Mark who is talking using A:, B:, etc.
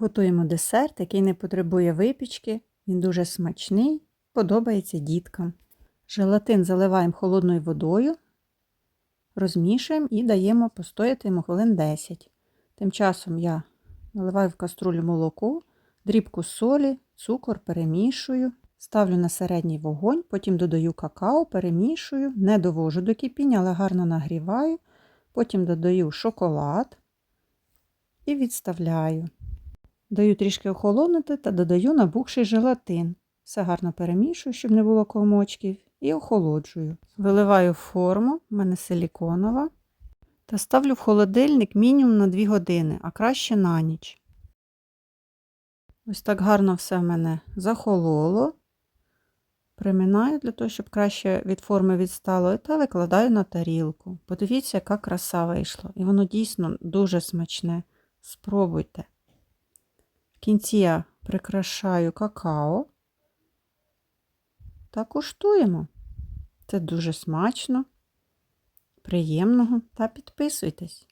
A: Готуємо десерт, який не потребує випічки. Він дуже смачний, подобається діткам. Желатин заливаємо холодною водою, розмішуємо і даємо постояти йому хвилин 10. Тим часом я наливаю в каструлю молоко, дрібку солі, цукор перемішую, ставлю на середній вогонь, потім додаю какао, перемішую, не довожу до кипіння, але гарно нагріваю. Потім додаю шоколад і відставляю. Даю трішки охолонути та додаю набухший желатин. Все гарно перемішую, щоб не було комочків, і охолоджую. Виливаю форму, в мене силіконова, та ставлю в холодильник мінімум на 2 години, а краще на ніч. Ось так гарно все в мене захололо. Приминаю для того, щоб краще від форми відстало, та викладаю на тарілку. Подивіться, яка краса вийшла. І воно дійсно дуже смачне. Спробуйте. Кінці я прикрашаю какао та куштуємо. Це дуже смачно, приємного та підписуйтесь.